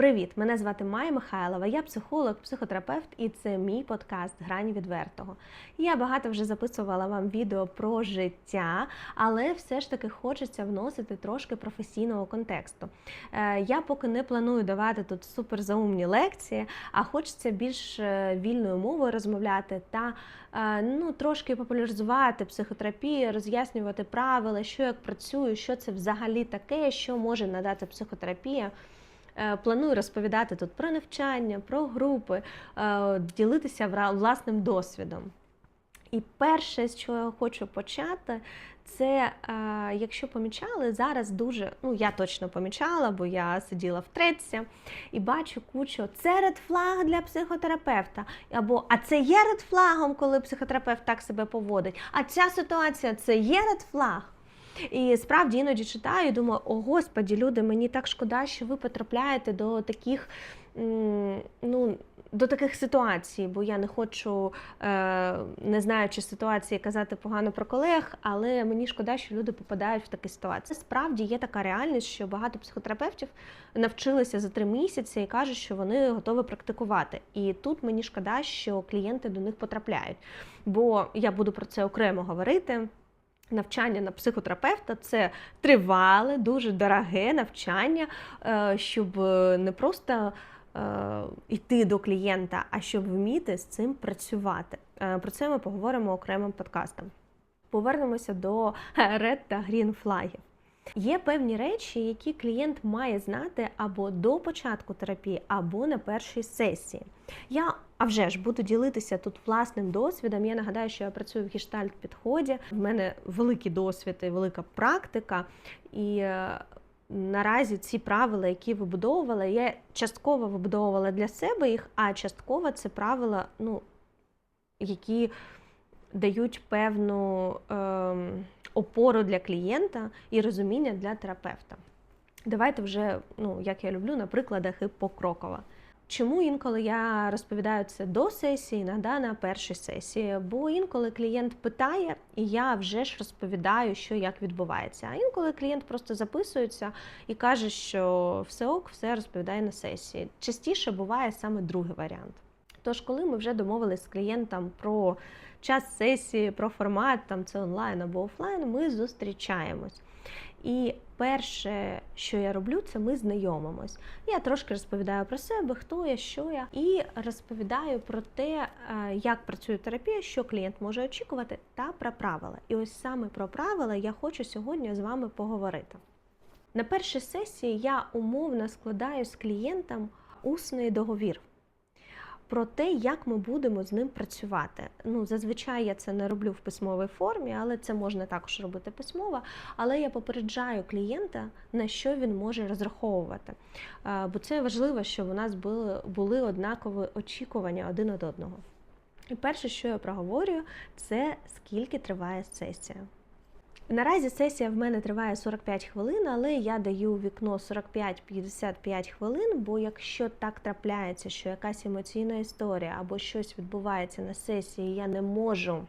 Привіт! Мене звати Майя Михайлова, я психолог, психотерапевт, і це мій подкаст Грані відвертого. Я багато вже записувала вам відео про життя, але все ж таки хочеться вносити трошки професійного контексту. Е, Я поки не планую давати тут суперзаумні лекції, а хочеться більш е, вільною мовою розмовляти та е, ну, трошки популяризувати психотерапію, роз'яснювати правила, що як працює, що це взагалі таке, що може надати психотерапія. Е, Планую розповідати тут про навчання, про групи, е, ділитися власним досвідом. І перше, з чого я хочу почати, це е, якщо помічали, зараз дуже, ну я точно помічала, бо я сиділа в треці і бачу кучу це ред флаг для психотерапевта. Або а це є ред флагом, коли психотерапевт так себе поводить. А ця ситуація це є ред флаг. І справді іноді читаю, думаю, о господі, люди, мені так шкода, що ви потрапляєте до таких. Ну, до таких ситуацій, бо я не хочу, е, не знаючи ситуації, казати погано про колег, але мені шкода, що люди попадають в такі ситуації. Справді є така реальність, що багато психотерапевтів навчилися за три місяці і кажуть, що вони готові практикувати. І тут мені шкода, що клієнти до них потрапляють. Бо я буду про це окремо говорити. Навчання на психотерапевта це тривале, дуже дороге навчання, е, щоб е, не просто е, йти до клієнта, а щоб вміти з цим працювати. Про це ми поговоримо окремим подкастом. Повернемося до Red та Green флагів. Є певні речі, які клієнт має знати або до початку терапії, або на першій сесії. Я а вже ж буду ділитися тут власним досвідом. Я нагадаю, що я працюю в гештальт підході. В мене великий досвід і велика практика. І е, наразі ці правила, які вибудовувала, я частково вибудовувала для себе їх, а частково це правила, ну, які дають певну ем, опору для клієнта і розуміння для терапевта. Давайте вже, ну, як я люблю, на прикладах і покроково. Чому інколи я розповідаю це до сесії, іноді на першій сесії? Бо інколи клієнт питає, і я вже ж розповідаю, що як відбувається. А інколи клієнт просто записується і каже, що все ок, все розповідає на сесії. Частіше буває саме другий варіант. Тож, коли ми вже домовились з клієнтом про час сесії, про формат, там це онлайн або офлайн, ми зустрічаємось. І перше, що я роблю, це ми знайомимось. Я трошки розповідаю про себе, хто я, що я, і розповідаю про те, е, як працює терапія, що клієнт може очікувати, та про правила. І ось саме про правила я хочу сьогодні з вами поговорити. На першій сесії я умовно складаю з клієнтом усний договір про те, як ми будемо з ним працювати. Ну, зазвичай я це не роблю в письмовій формі, але це можна також робити письмово. Але я попереджаю клієнта, на що він може розраховувати. Е, Бо це важливо, щоб у нас були, були однакові очікування один від одного. І перше, що я проговорюю, це скільки триває сесія. Наразі сесія в мене триває 45 хвилин, але я даю вікно 45-55 хвилин, бо якщо так трапляється, що якась емоційна історія або щось відбувається на сесії, я не можу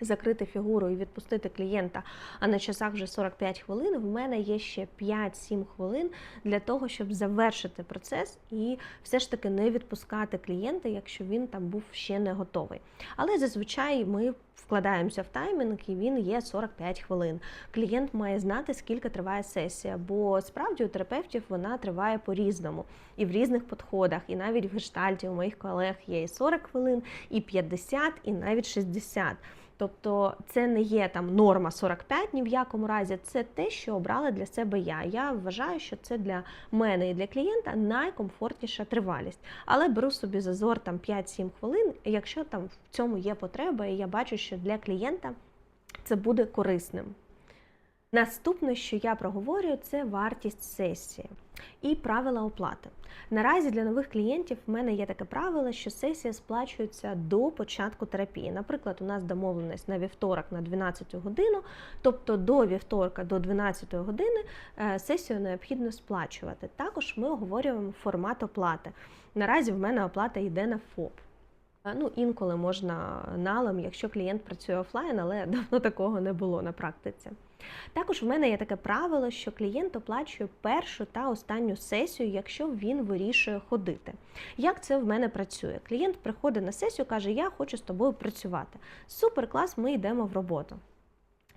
закрити фігуру і відпустити клієнта, а на часах вже 45 хвилин, в мене є ще 5-7 хвилин для того, щоб завершити процес і все ж таки не відпускати клієнта, якщо він там був ще не готовий. Але зазвичай ми вкладаємося в таймінг, і він є 45 хвилин. Клієнт має знати, скільки триває сесія, бо справді у терапевтів вона триває по-різному і в різних підходах. І навіть в гештальті у моїх колег є і 40 хвилин, і 50, і навіть 60. Тобто це не є там норма 45 ні в якому разі, це те, що обрала для себе я. Я вважаю, що це для мене і для клієнта найкомфортніша тривалість. Але беру собі зазор там 5-7 хвилин, якщо там в цьому є потреба, і я бачу, що для клієнта це буде корисним. Наступне, що я проговорюю, це вартість сесії і правила оплати. Наразі для нових клієнтів в мене є таке правило, що сесія сплачується до початку терапії. Наприклад, у нас домовленість на вівторок на 12 годину, тобто до вівторка до 12 години е, сесію необхідно сплачувати. Також ми оговорюємо формат оплати. Наразі в мене оплата йде на ФОП. Е, Ну, інколи можна налом, якщо клієнт працює офлайн, але давно такого не було на практиці. Також в мене є таке правило, що клієнт оплачує першу та останню сесію, якщо він вирішує ходити. Як це в мене працює? Клієнт приходить на сесію, каже: Я хочу з тобою працювати. Супер клас, ми йдемо в роботу.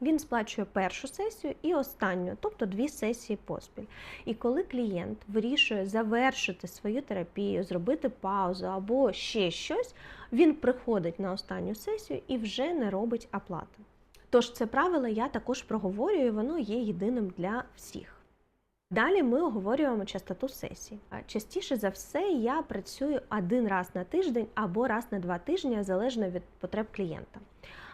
Він сплачує першу сесію і останню, тобто дві сесії поспіль. І коли клієнт вирішує завершити свою терапію, зробити паузу або ще щось, він приходить на останню сесію і вже не робить оплату. Тож це правило я також проговорюю, воно є єдиним для всіх. Далі ми оговорюємо частоту сесій. Частіше за все я працюю один раз на тиждень або раз на два тижні, залежно від потреб клієнта.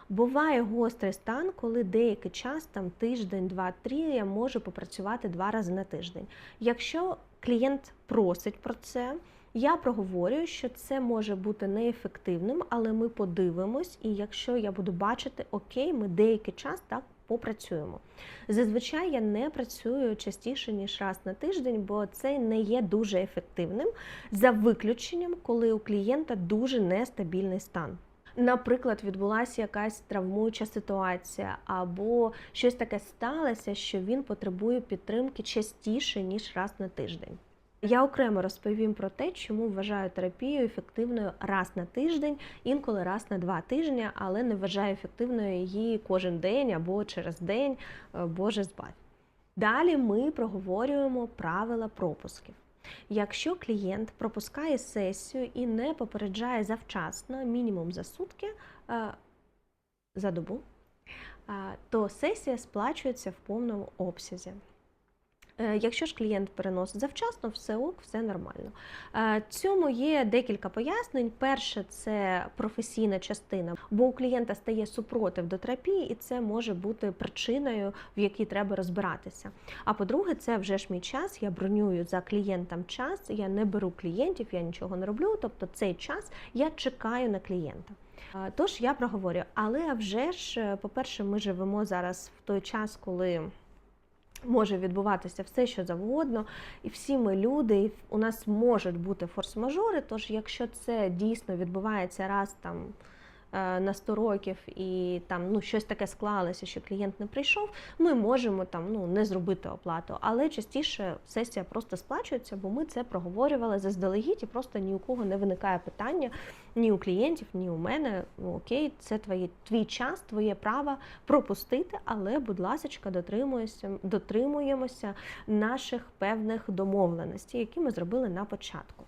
Буває гострий стан, коли деякий час, там тиждень, два-три, я можу попрацювати два рази на тиждень. Якщо клієнт просить про це, я проговорюю, що це може бути неефективним, але ми подивимось, і якщо я буду бачити, окей, ми деякий час так попрацюємо. Зазвичай я не працюю частіше ніж раз на тиждень, бо це не є дуже ефективним, за виключенням, коли у клієнта дуже нестабільний стан. Наприклад, відбулася якась травмуюча ситуація, або щось таке сталося, що він потребує підтримки частіше ніж раз на тиждень. Я окремо розповім про те, чому вважаю терапію ефективною раз на тиждень, інколи раз на два тижні, але не вважаю ефективною її кожен день або через день, е, Боже збавь. Далі ми проговорюємо правила пропусків. Якщо клієнт пропускає сесію і не попереджає завчасно, мінімум за сутки е, за добу, е, то сесія сплачується в повному обсязі. Е, Якщо ж клієнт переносить завчасно, все ок, все нормально. Е, Цьому є декілька пояснень. Перше, це професійна частина, бо у клієнта стає супротив до терапії, і це може бути причиною, в якій треба розбиратися. А по-друге, це вже ж мій час. Я бронюю за клієнтом час, я не беру клієнтів, я нічого не роблю. Тобто цей час я чекаю на клієнта. Е, Тож я проговорю, але вже ж, по-перше, ми живемо зараз в той час, коли може відбуватися все, що завгодно, і всі ми люди, і у нас можуть бути форс-мажори. Тож, якщо це дійсно відбувається раз там на 100 років і там ну щось таке склалося, що клієнт не прийшов, ми можемо там ну не зробити оплату. Але частіше сесія просто сплачується, бо ми це проговорювали заздалегідь, і просто ні у кого не виникає питання, ні у клієнтів, ні у мене. Ну окей, це твоє твій час, твоє право пропустити, але, будь ласка, дотримуємося, дотримуємося наших певних домовленостей, які ми зробили на початку.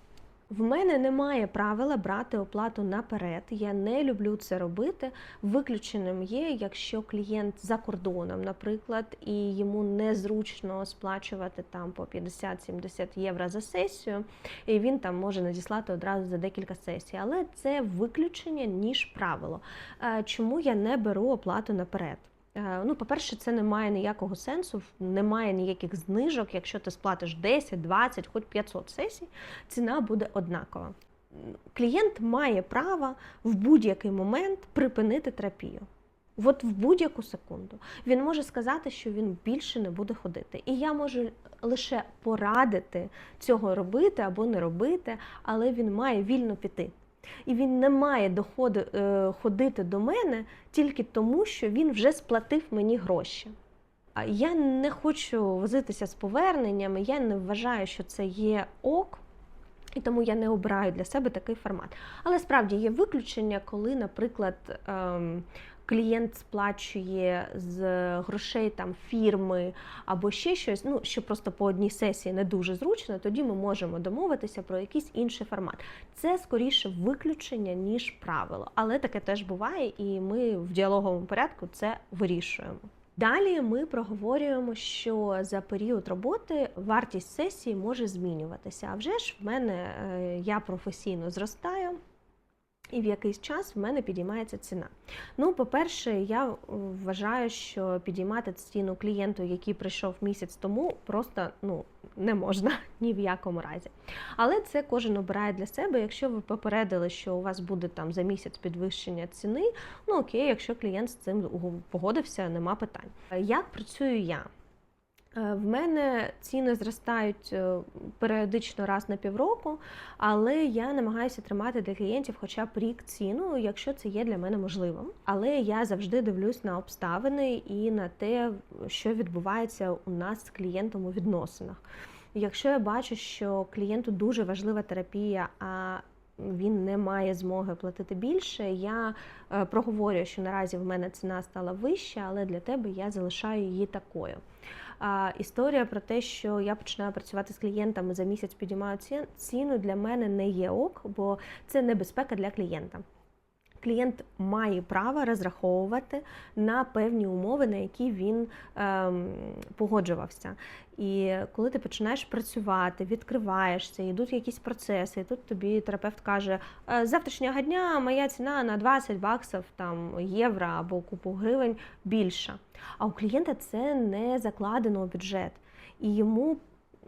В мене немає правила брати оплату наперед. Я не люблю це робити. Виключеним є, якщо клієнт за кордоном, наприклад, і йому незручно сплачувати там по 50-70 євро за сесію, і він там може надіслати одразу за декілька сесій. Але це виключення ніж правило. Е, Чому я не беру оплату наперед? Е, Ну, по-перше, це не має ніякого сенсу, немає ніяких знижок. Якщо ти сплатиш 10, 20, хоч 500 сесій, ціна буде однакова. Клієнт має право в будь-який момент припинити терапію. От в будь-яку секунду він може сказати, що він більше не буде ходити. І я можу лише порадити цього робити або не робити, але він має вільно піти. І він не має доходи, е, ходити до мене тільки тому, що він вже сплатив мені гроші. Я не хочу возитися з поверненнями, я не вважаю, що це є ок. І тому я не обираю для себе такий формат. Але справді є виключення, коли, наприклад, ем, клієнт сплачує з грошей там фірми або ще щось, ну що просто по одній сесії не дуже зручно, тоді ми можемо домовитися про якийсь інший формат. Це скоріше виключення, ніж правило. Але таке теж буває, і ми в діалоговому порядку це вирішуємо. Далі ми проговорюємо, що за період роботи вартість сесії може змінюватися. А вже ж в мене е, я професійно зростаю. І в якийсь час в мене підіймається ціна. Ну, по-перше, я вважаю, що підіймати ціну клієнту, який прийшов місяць тому, просто ну не можна ні в якому разі. Але це кожен обирає для себе. Якщо ви попередили, що у вас буде там за місяць підвищення ціни, ну окей, якщо клієнт з цим погодився, нема питань. Як працюю я? Е, В мене ціни зростають е, періодично раз на півроку, але я намагаюся тримати для клієнтів хоча б рік ціну, якщо це є для мене можливим. Але я завжди дивлюсь на обставини і на те, що відбувається у нас з клієнтом у відносинах. Якщо я бачу, що клієнту дуже важлива терапія, а він не має змоги платити більше, я е, проговорюю, що наразі в мене ціна стала вища, але для тебе я залишаю її такою. Історія про те, що я починаю працювати з клієнтами за місяць підіймаю ціну, для мене не є ок, бо це небезпека для клієнта. Клієнт має право розраховувати на певні умови, на які він ем, погоджувався. І коли ти починаєш працювати, відкриваєшся, йдуть якісь процеси, і тут тобі терапевт каже: «Е, з завтрашнього дня моя ціна на 20 баксів, там євро або купу гривень більша. А у клієнта це не закладено у бюджет. І йому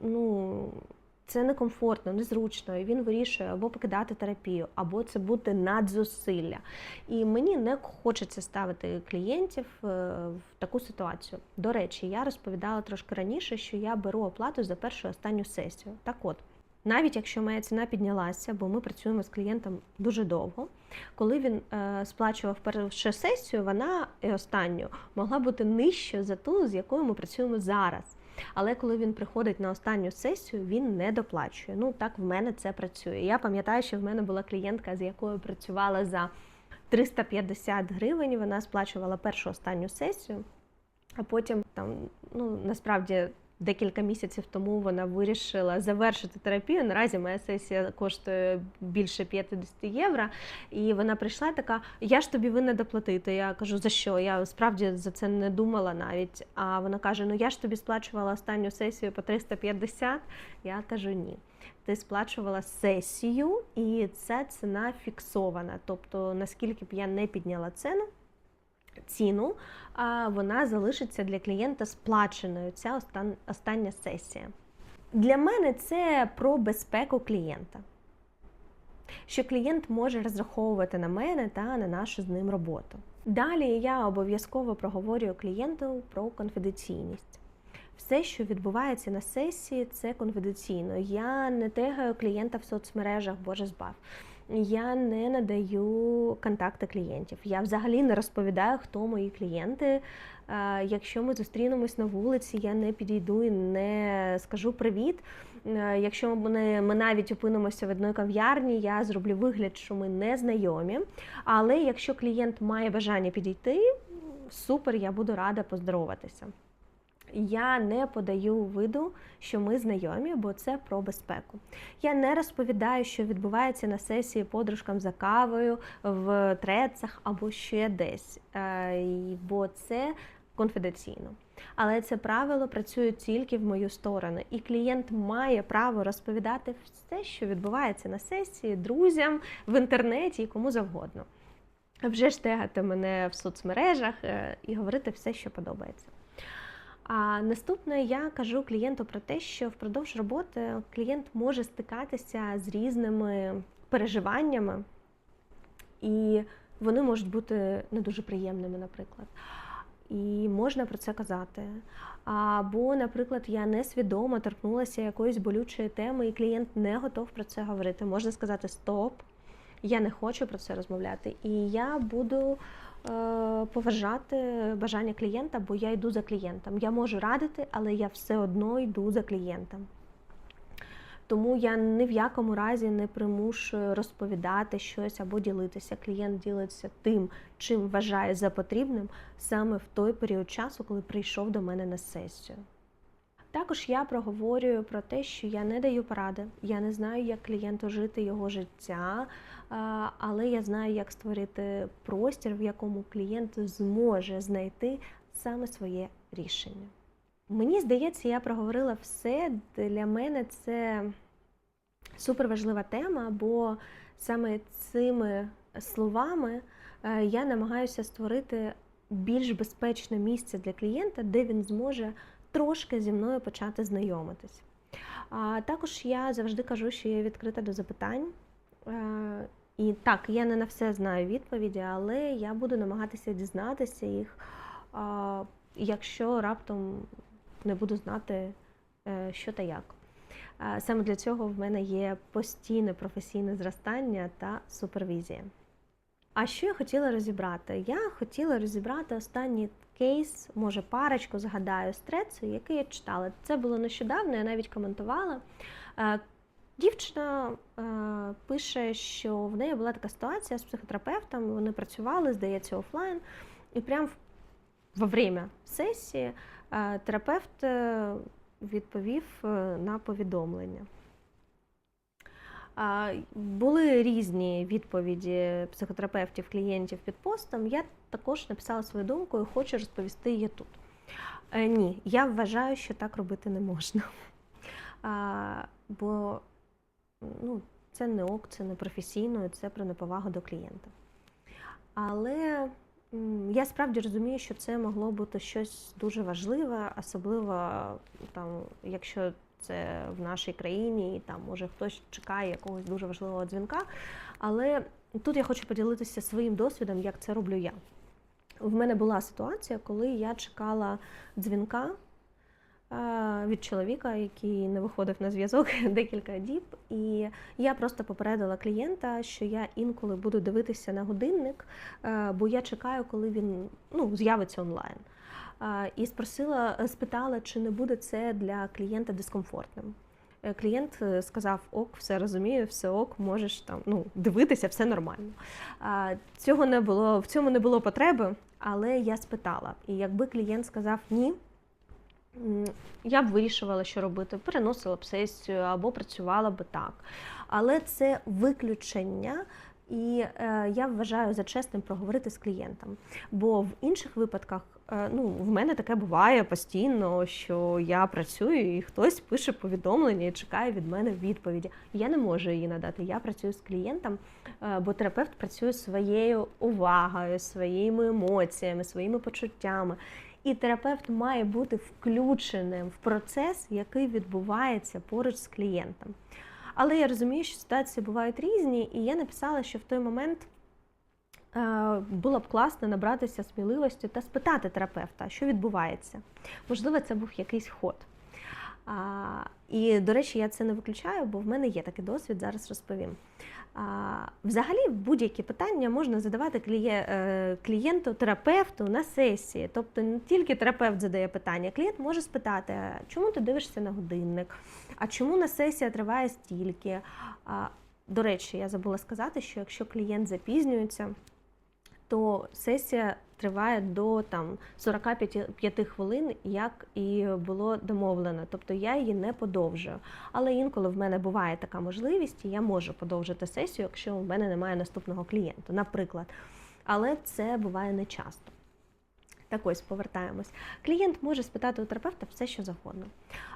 ну, це некомфортно, незручно, і він вирішує або покидати терапію, або це бути надзусилля. І мені не хочеться ставити клієнтів е, в таку ситуацію. До речі, я розповідала трошки раніше, що я беру оплату за першу і останню сесію. Так от. Навіть якщо моя ціна піднялася, бо ми працюємо з клієнтом дуже довго. Коли він е, сплачував першу сесію, вона і останню могла бути нижча за ту, з якою ми працюємо зараз. Але коли він приходить на останню сесію, він не доплачує. Ну так в мене це працює. Я пам'ятаю, що в мене була клієнтка, з якою працювала за 350 гривень. Вона сплачувала першу останню сесію, а потім там ну насправді. Декілька місяців тому вона вирішила завершити терапію. Наразі моя сесія коштує більше 50 євро. І вона прийшла така: я ж тобі винна доплатити. Я кажу, за що? Я справді за це не думала навіть. А вона каже: Ну я ж тобі сплачувала останню сесію по 350. Я кажу, ні. Ти сплачувала сесію, і ця ціна фіксована. Тобто, наскільки б я не підняла ціну, ціну, вона залишиться для клієнта сплаченою. Ця остан- остання сесія. Для мене це про безпеку клієнта. Що клієнт може розраховувати на мене та на нашу з ним роботу. Далі я обов'язково проговорюю клієнту про конфіденційність. Все, що відбувається на сесії, це конфіденційно. Я не тегаю клієнта в соцмережах, боже збав. Я не надаю контакти клієнтів. Я взагалі не розповідаю, хто мої клієнти. Е, Якщо ми зустрінемось на вулиці, я не підійду і не скажу привіт. Е, Якщо ми, ми навіть опинимося в одній кав'ярні, я зроблю вигляд, що ми не знайомі. Але якщо клієнт має бажання підійти, супер, я буду рада поздороватися. Я не подаю виду, що ми знайомі, бо це про безпеку. Я не розповідаю, що відбувається на сесії подружкам за кавою в трецах або ще десь, е, бо це конфіденційно. Але це правило працює тільки в мою сторону, і клієнт має право розповідати все, що відбувається на сесії, друзям в інтернеті і кому завгодно. Вже ж тегати мене в соцмережах е, і говорити все, що подобається. А наступне я кажу клієнту про те, що впродовж роботи клієнт може стикатися з різними переживаннями, і вони можуть бути не дуже приємними, наприклад. І можна про це казати. Або, наприклад, я несвідомо торкнулася якоїсь болючої теми, і клієнт не готов про це говорити. Можна сказати Стоп, я не хочу про це розмовляти. І я буду поважати бажання клієнта, бо я йду за клієнтом. Я можу радити, але я все одно йду за клієнтом. Тому я ні в якому разі не примушую розповідати щось або ділитися. Клієнт ділиться тим, чим вважає за потрібним саме в той період часу, коли прийшов до мене на сесію. Також я проговорюю про те, що я не даю поради, я не знаю, як клієнту жити його життя, але я знаю, як створити простір, в якому клієнт зможе знайти саме своє рішення. Мені здається, я проговорила все. Для мене це суперважлива тема, бо саме цими словами е, я намагаюся створити більш безпечне місце для клієнта, де він зможе трошки зі мною почати знайомитись. А також я завжди кажу, що я відкрита до запитань. Е, І так, я не на все знаю відповіді, але я буду намагатися дізнатися їх, якщо раптом не буду знати, е, що та як. Е, Саме для цього в мене є постійне професійне зростання та супервізія. А що я хотіла розібрати? Я хотіла розібрати останній кейс, може парочку згадаю з трецу, який я читала. Це було нещодавно, я навіть коментувала. Е, Дівчина е, пише, що в неї була така ситуація з психотерапевтом. Вони працювали, здається, офлайн, і прямо во время сесії е, терапевт е, відповів е, на повідомлення. Були різні відповіді психотерапевтів, клієнтів під постом. Я також написала свою думку і хочу розповісти її тут. Е, Ні, я вважаю, що так робити не можна. Бо ну, це не ок, це не професійно, це про неповагу до клієнта. Але я справді розумію, що це могло бути щось дуже важливе, особливо там, якщо це в нашій країні, і там може хтось чекає якогось дуже важливого дзвінка. Але тут я хочу поділитися своїм досвідом, як це роблю я. В мене була ситуація, коли я чекала дзвінка е, від чоловіка, який не виходив на зв'язок декілька діб. І я просто попередила клієнта, що я інколи буду дивитися на годинник, е, бо я чекаю, коли він ну, з'явиться онлайн. І спросила, спитала, чи не буде це для клієнта дискомфортним. Е, Клієнт е, сказав: ок, все розумію, все ок, можеш там ну, дивитися, все нормально. Цього не було, в цьому не було потреби, але я спитала. І якби клієнт сказав ні, я б вирішувала, що робити, переносила б сесію або працювала би так. Але це виключення. І е, я вважаю за чесним проговорити з клієнтом. Бо в інших випадках, ну, в мене таке буває постійно, що я працюю і хтось пише повідомлення і чекає від мене відповіді. Я не можу її надати. Я працюю з клієнтом, е, бо терапевт працює своєю увагою, своїми емоціями, своїми почуттями. І терапевт має бути включеним в процес, який відбувається поруч з клієнтом. Але я розумію, що ситуації бувають різні, і я написала, що в той момент е, було б класно набратися сміливості та спитати терапевта, що відбувається. Можливо, це був якийсь ход. І, до речі, я це не виключаю, бо в мене є такий досвід, зараз розповім. Взагалі, будь-які питання можна задавати е, клієнту, терапевту на сесії. Тобто не тільки терапевт задає питання, клієнт може спитати, чому ти дивишся на годинник, а чому на сесія триває стільки. До речі, я забула сказати, що якщо клієнт запізнюється, то сесія триває до там 45 хвилин, як і було домовлено. Тобто я її не подовжую. Але інколи в мене буває така можливість, і я можу подовжити сесію, якщо в мене немає наступного клієнта, наприклад. Але це буває не часто. Так ось повертаємось. Клієнт може спитати у терапевта все, що завгодно.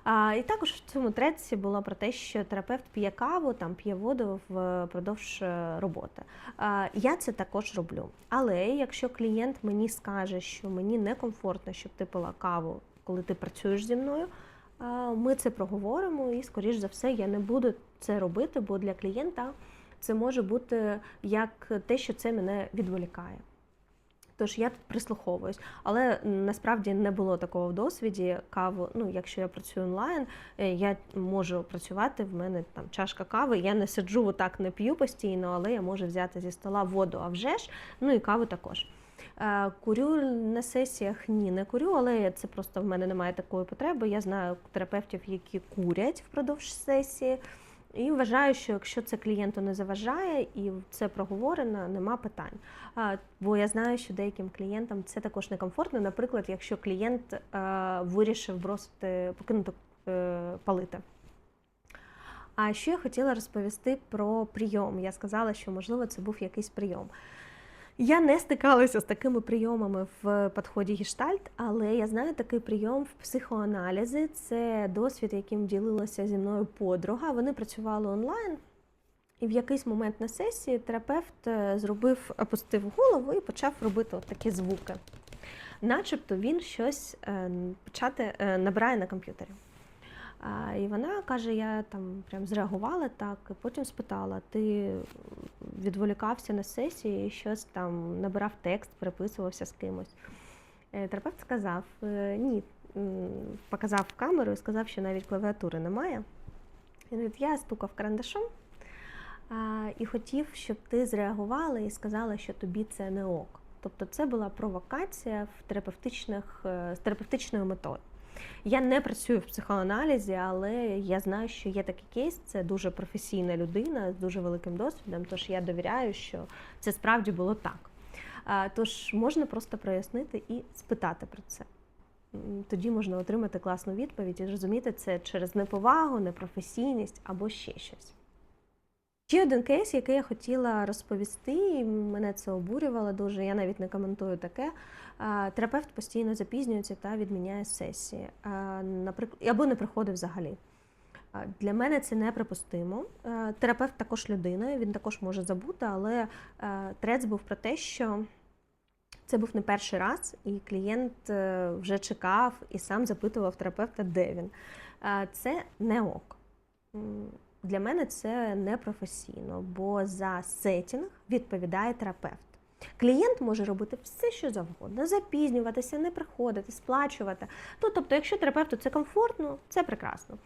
А, і також в цьому треці було про те, що терапевт п'є каву, там п'є воду впродовж е, роботи. А, я це також роблю. Але якщо клієнт мені скаже, що мені некомфортно, щоб ти пила каву, коли ти працюєш зі мною, ми це проговоримо, і, скоріш за все, я не буду це робити, бо для клієнта це може бути як те, що це мене відволікає. Тож я тут прислуховуюсь, але насправді не було такого в досвіді. Каву, ну якщо я працюю онлайн, е, я можу працювати. В мене там чашка кави. Я не сиджу так, не п'ю постійно, але я можу взяти зі стола воду, а вже ж, ну і каву також. Е, Курю на сесіях ні, не курю, але це просто в мене немає такої потреби. Я знаю терапевтів, які курять впродовж сесії. І вважаю, що якщо це клієнту не заважає і це проговорено, нема питань. Бо я знаю, що деяким клієнтам це також некомфортно. Наприклад, якщо клієнт е, вирішив бросити, покинути е, палити. А що я хотіла розповісти про прийом? Я сказала, що можливо це був якийсь прийом. Я не стикалася з такими прийомами в підході гештальт, але я знаю такий прийом в психоаналізі. Це досвід, яким ділилася зі мною подруга. Вони працювали онлайн, і в якийсь момент на сесії терапевт е, зробив, опустив голову і почав робити от такі звуки. Начебто він щось е, почати е, набирає на комп'ютері. І вона каже: я там прям зреагувала так, і потім спитала: ти відволікався на сесії, щось там набирав текст, переписувався з кимось. Е, Терапевт сказав: «Е, ні, показав камеру і сказав, що навіть клавіатури немає. Він говорить, я стукав карандашом і хотів, щоб ти зреагувала і сказала, що тобі це не ок. Тобто це була провокація в терапевтичних, е, з терапевтичною метою. Я не працюю в психоаналізі, але я знаю, що є такий кейс. Це дуже професійна людина з дуже великим досвідом. Тож я довіряю, що це справді було так. Тож можна просто прояснити і спитати про це. Тоді можна отримати класну відповідь і зрозуміти це через неповагу, непрофесійність або ще щось. Ще один кейс, який я хотіла розповісти, і мене це обурювало дуже. Я навіть не коментую таке. Терапевт постійно запізнюється та відміняє сесії, або не приходить взагалі. Для мене це неприпустимо. Терапевт також людина, він також може забути, але трец був про те, що це був не перший раз, і клієнт е, вже чекав і сам запитував терапевта, де він. Це не ок. Для мене це непрофесійно, бо за сетінг відповідає терапевт. Клієнт може робити все, що завгодно, запізнюватися, не приходити, сплачувати. Ну, тобто, якщо терапевту це комфортно, це прекрасно.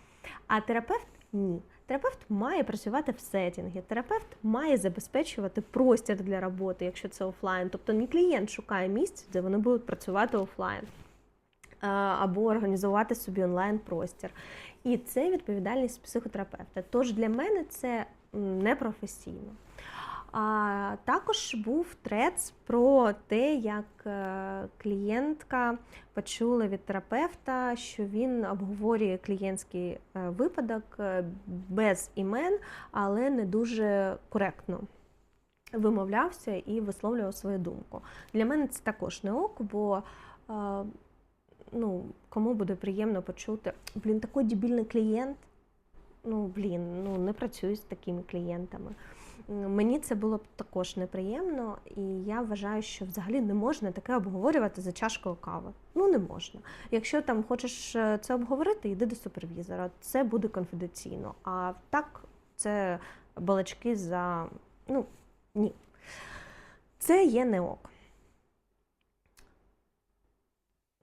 А терапевт ні. Терапевт має працювати в сетінгі, терапевт має забезпечувати простір для роботи, якщо це офлайн. Тобто не клієнт шукає місць, де вони будуть працювати офлайн або організувати собі онлайн простір. І це відповідальність психотерапевта. Тож для мене це непрофесійно. А також був трец про те, як е, клієнтка почула від терапевта, що він обговорює клієнтський е, випадок е, без імен, але не дуже коректно вимовлявся і висловлював свою думку. Для мене це також не ок, бо е, ну, кому буде приємно почути, блін, такий дебільний клієнт. Ну, блін, ну не працюю з такими клієнтами. Мені це було б також неприємно, і я вважаю, що взагалі не можна таке обговорювати за чашкою кави. Ну не можна. Якщо там хочеш е, це обговорити, йди до супервізора. Це буде конфіденційно. А так це балачки за ну ні. Це є не ок.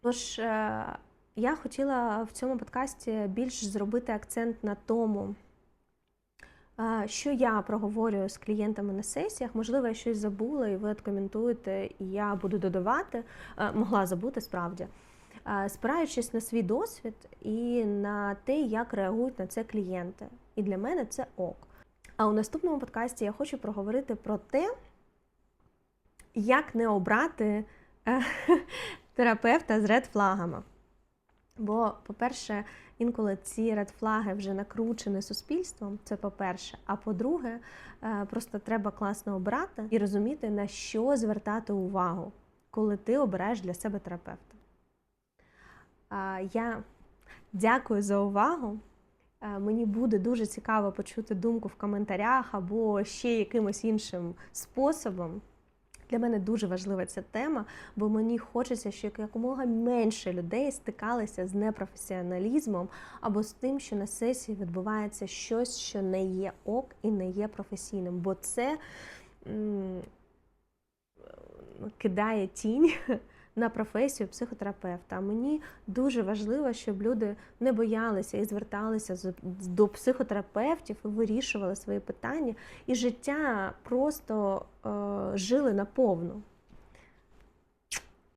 Тож е, я хотіла в цьому подкасті більш зробити акцент на тому, е, що я проговорюю з клієнтами на сесіях. Можливо, я щось забула, і ви откоментуєте, і я буду додавати, Е, могла забути справді. Спираючись на свій досвід і на те, як реагують на це клієнти. І для мене це ок. А у наступному подкасті я хочу проговорити про те, як не обрати терапевта з редфлагами. Бо, по-перше, інколи ці редфлаги вже накручені суспільством, це по-перше. А по-друге, е, просто треба класно обрати і розуміти, на що звертати увагу, коли ти обираєш для себе терапевта. Я дякую за увагу. Е, Мені буде дуже цікаво почути думку в коментарях або ще якимось іншим способом. Для мене дуже важлива ця тема, бо мені хочеться, щоб якомога менше людей стикалися з непрофесіоналізмом або з тим, що на сесії відбувається щось, що не є ок і не є професійним, бо це кидає тінь на професію психотерапевта. Мені дуже важливо, щоб люди не боялися і зверталися до психотерапевтів і вирішували свої питання, і життя просто е, жили наповну.